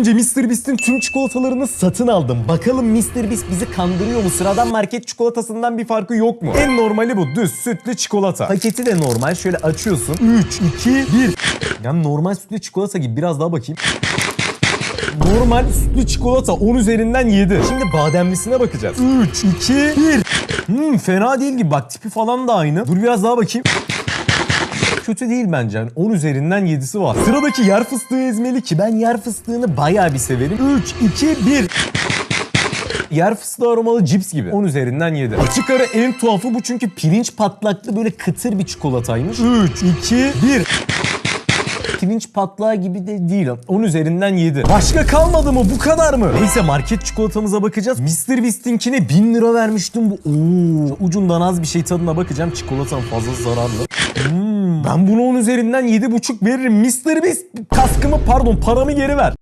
önce Mr. Beast'in tüm çikolatalarını satın aldım. Bakalım Mr. Beast bizi kandırıyor mu? Sıradan market çikolatasından bir farkı yok mu? En normali bu. Düz sütlü çikolata. Paketi de normal. Şöyle açıyorsun. 3, 2, 1. Yani normal sütlü çikolata gibi. Biraz daha bakayım. Normal sütlü çikolata 10 üzerinden 7. Şimdi bademlisine bakacağız. 3, 2, 1. Hmm, fena değil gibi. Bak tipi falan da aynı. Dur biraz daha bakayım. Kötü değil bence. Yani 10 üzerinden 7'si var. Sıradaki yer fıstığı ezmeli ki ben yer fıstığını bayağı bir severim. 3, 2, 1. Yer fıstığı aromalı cips gibi. 10 üzerinden 7. Açık ara en tuhafı bu çünkü pirinç patlaklı böyle kıtır bir çikolataymış. 3, 2, 1 pirinç patlağı gibi de değil. 10 üzerinden 7. Başka kalmadı mı? Bu kadar mı? Neyse market çikolatamıza bakacağız. Mr. Beast'inkine 1000 lira vermiştim. Bu Oo, ucundan az bir şey tadına bakacağım. Çikolatam fazla zararlı. Hmm, ben buna 10 üzerinden 7,5 veririm. Mr. Beast kaskımı pardon paramı geri ver.